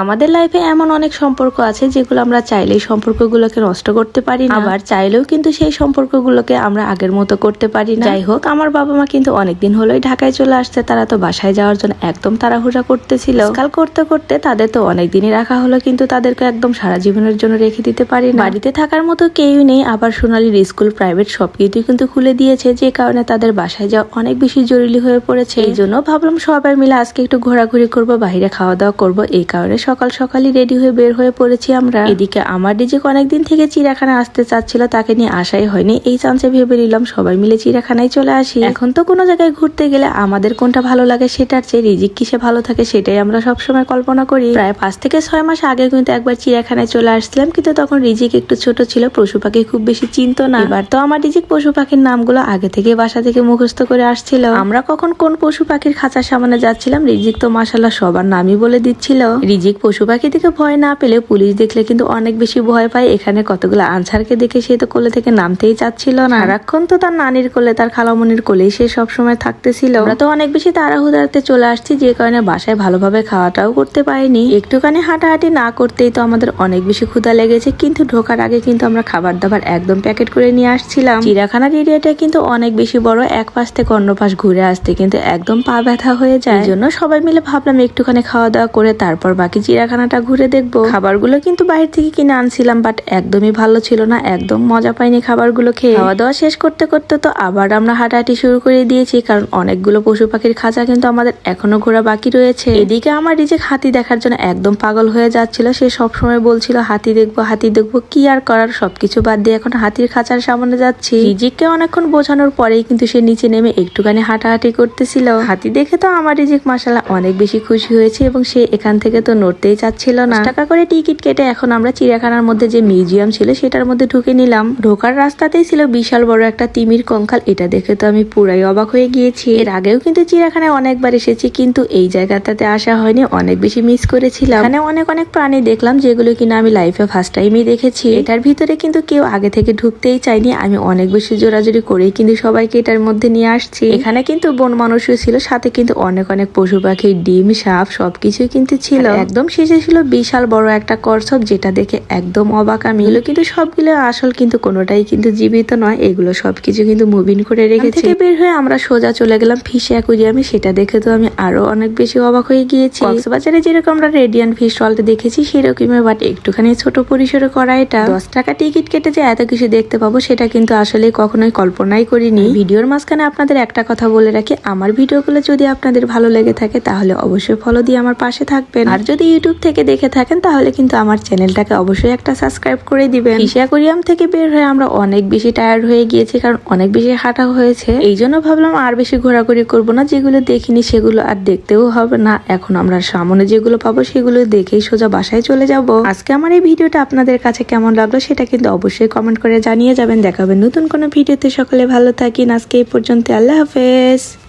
আমাদের লাইফে এমন অনেক সম্পর্ক আছে যেগুলো আমরা চাইলেই সম্পর্কগুলোকে নষ্ট করতে পারি না। আবার চাইলেও কিন্তু সেই সম্পর্কগুলোকে আমরা আগের মতো করতে পারি না। যাই হোক আমার বাবা মা কিন্তু অনেকদিন হলোই ঢাকায় চলে আসছে। তারা তো বাসায় যাওয়ার জন্য একদম তাড়াহুড়া করতেছিল। কাল করতে করতে তাদের তো অনেক দিনই রাখা হলো কিন্তু তাদেরকে একদম সারা জীবনের জন্য রেখে দিতে পারি না। বাড়িতে থাকার মতো কেউই নেই। আবার সোনালির স্কুল প্রাইভেট সবকিছু কিন্তু খুলে দিয়েছে যে কারণে তাদের বাসায় যাওয়া অনেক বেশি জরুরি হয়ে পড়েছে। এই জন্য ভাবলাম সবাই মিলে আজকে একটু ঘোরাঘুরি করব বাইরে খাওয়া দাওয়া করব এই কারণে সকাল সকালই রেডি হয়ে বের হয়ে পড়েছি আমরা। এদিকে আমার ডিজিক অনেকদিন থেকে চিড়াখানা আসতে চাচ্ছিল, তাকে নিয়ে আসাই হয়নি। এই চান্সে ভেবে নিলাম সবাই মিলে চিড়াখানায় চলে আসি। এখন তো কোনো জায়গায় ঘুরতে গেলে আমাদের কোনটা ভালো লাগে সেটার চেয়ে রিজিক কিসে ভালো থাকে সেটাই আমরা সবসময় কল্পনা করি। প্রায় পাঁচ থেকে ছয় মাস আগে কিন্তু একবার চিড়িয়াখানায় চলে আসছিলাম, কিন্তু তখন রিজিক একটু ছোট ছিল, পশু পাখি খুব বেশি চিনত না। এবার তো আমার রিজিক পশু পাখির নামগুলো আগে থেকে বাসা থেকে মুখস্থ করে আসছিল। আমরা কখন কোন পশু পাখির খাঁচার সামনে যাচ্ছিলাম, রিজিক তো মাসাল্লাহ সবার নামই বলে দিচ্ছিল। রিজিক পশু পাখি থেকে ভয় না পেলে পুলিশ দেখলে কিন্তু অনেক বেশি ভয় পায়। এখানে কতগুলো আনসারকে দেখে সে তো কোলে থেকে নামতেই চাচ্ছিল না। সারাক্ষণ তো তার নানির কোলে তার খালামনির কোলেই সে সবসময় থাকতেছিল। আমরা তো অনেক বেশি তাড়াহুড়াতে চলে আসছি যে কারণে বাসায় ভালোভাবে খাওয়াটাও করতে পারিনি। একটুখানি হাঁটাহাঁটি না করতেই তো আমাদের অনেক বেশি ক্ষুধা লেগেছে কিন্তু ঢোকার আগে কিন্তু আমরা খাবার দাবার একদম প্যাকেট করে নিয়ে আসছিলাম। চিড়াখানার এরিয়াটা কিন্তু অনেক বেশি বড় এক পাশ থেকে অন্য পাশ ঘুরে আসতে কিন্তু একদম পা ব্যথা হয়ে যায়। জন্য সবাই মিলে ভাবলাম একটুখানি খাওয়া দাওয়া করে তারপর বাকি চিড়াখানাটা ঘুরে দেখব। খাবারগুলো কিন্তু বাইরে থেকে কিনে আনছিলাম বাট একদমই ভালো ছিল না। একদম মজা পাইনি খাবারগুলো খেয়ে। খাওয়া দাওয়া শেষ করতে করতে তো আবার আমরা হাঁটাহাঁটি শুরু করে দিয়েছি, কারণ অনেকগুলো পশু পাখির খাঁচা কিন্তু আমাদের এখনও ঘোরা বাকি রয়েছে। এদিকে আমার রিজেক হাতি দেখার জন্য একদম পাগল হয়ে যাচ্ছিল, সে সবসময় বলছিল, হাতি দেখব হাতি দেখব, কি আর করার? সবকিছু বাদ দিয়ে এখন হাতির খাঁচার সামনে যাচ্ছি। রিজিককে অনেকক্ষণ বোঝানোর পরেই কিন্তু সে নিচে নেমে একটুখানি হাঁটাহাঁটি করতেছিল। হাতি দেখে তো আমার রিজিক মাসালা অনেক বেশি খুশি হয়েছে এবং সে এখান থেকে তো নড়তেই চাচ্ছিল না। টাকা করে টিকিট কেটে এখন আমরা চিড়িয়াখানার মধ্যে যে মিউজিয়াম ছিল সেটার মধ্যে ঢুকে নিলাম। ঢোকার রাস্তাতেই ছিল বিশাল বড় একটা তিমির কঙ্কাল। এটা দেখে তো আমি পুরাই অবাক হয়ে গিয়েছি। এর আগেও কিন্তু চিড়িয়াখানায় অনেকবার এসেছি কিন্তু এই জায়গাটাতে আসা হয়নি। অনেক বেশি মিস করেছিলাম। এখানে অনেক অনেক প্রাণী দেখলাম যেগুলো কিনা আমি লাইফে ফার্স্ট টাইমই দেখেছি। এটার ভিতরে কিন্তু কেউ আগে থেকে ঢুকতেই চাইনি আমি অনেক বেশি জোরাজোরি করেই কিন্তু সবাইকে এটার মধ্যে নিয়ে আসছি। এখানে কিন্তু বন মানুষও ছিল সাথে কিন্তু অনেক অনেক পশু পাখি ডিম সাপ সবকিছুই কিন্তু ছিল। একদম শেষে ছিল বিশাল বড় একটা করসব যেটা দেখে একদম অবাক আমি। এগুলো কিন্তু সবগুলো আসল কিন্তু কোনোটাই কিন্তু জীবিত নয়। এগুলো সবকিছু কিন্তু মুভিন করে রেখেছে। থেকে বের হয়ে আমরা সোজা চলে গেলাম ফিশে অ্যাকুরিয়ামে। সেটা দেখে তো আমি আরও অনেক বেশি অবাক হয়ে গিয়েছি। কক্সবাজারে যেরকম আমরা রেডিয়ান ফিশ স্টলটা দেখেছি সেরকমই বাট একটুখানি ছোট পরিসরে করা এটা। দশ টাকা টিকিট কেটে যে এত কিছু দেখতে পাবো সেটা কিন্তু আসলে কখনোই কল্পনাই করিনি। ভিডিওর মাঝখানে আপনাদের একটা কথা বলে রাখি আমার ভিডিওগুলো যদি আপনাদের ভালো লেগে থাকে তাহলে অবশ্যই ফলো দিয়ে আমার পাশে থাকবেন। আর যদি ইউটিউব থেকে দেখে থাকেন, তাহলে কিন্তু আমার চ্যানেলটাকে অবশ্যই একটা সাবস্ক্রাইব করে দিবেন। ফিশ থেকে বের হয়ে আমরা অনেক বেশি টায়ার্ড হয়ে গিয়েছি, কারণ অনেক বেশি হাঁটা হয়েছে। এই জন্য ভাবলাম আর বেশি ঘোরাঘুরি করব না, যেগুলো দেখিনি সেগুলো আর দেখতেও হবে না। এখন আমরা সামনে যেগুলো পাবো, সেগুলো দেখেই সোজা বাসায় চলে যাব। আজকে আমার এই ভিডিওটা আপনাদের কাছে কেমন লাগল সেটা কিন্তু অবশ্যই কমেন্ট করে জানিয়ে যাবেন। দেখাবেন নতুন কোনো ভিডিওতে। সকলে ভালো থাকি আজকে এই পর্যন্ত আল্লাহ হাফেজ।